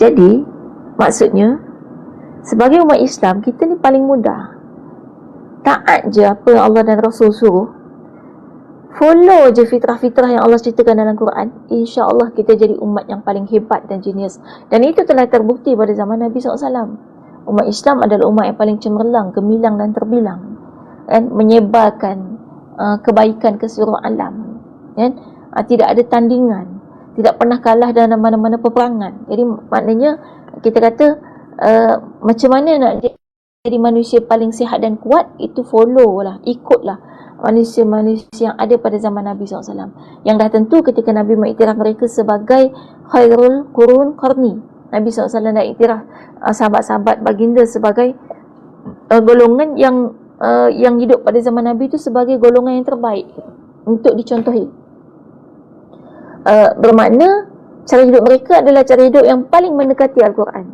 Jadi, maksudnya, sebagai umat Islam, kita ni paling mudah. Taat je apa yang Allah dan Rasul suruh. Follow je fitrah-fitrah yang Allah ceritakan dalam Quran. InsyaAllah kita jadi umat yang paling hebat dan genius. Dan itu telah terbukti pada zaman Nabi SAW. Umat Islam adalah umat yang paling cemerlang, gemilang dan terbilang. Kan? Menyebarkan uh, kebaikan ke seluruh alam. Kan? Uh, tidak ada tandingan. Tidak pernah kalah dalam mana-mana peperangan. Jadi maknanya kita kata uh, macam mana nak jadi manusia paling sihat dan kuat itu follow lah, ikut lah manusia-manusia yang ada pada zaman Nabi SAW yang dah tentu ketika Nabi mengiktiraf mereka sebagai khairul kurun qarni. Nabi SAW dah iktiraf uh, sahabat-sahabat baginda sebagai uh, golongan yang uh, yang hidup pada zaman Nabi itu sebagai golongan yang terbaik untuk dicontohi uh, bermakna cara hidup mereka adalah cara hidup yang paling mendekati Al-Quran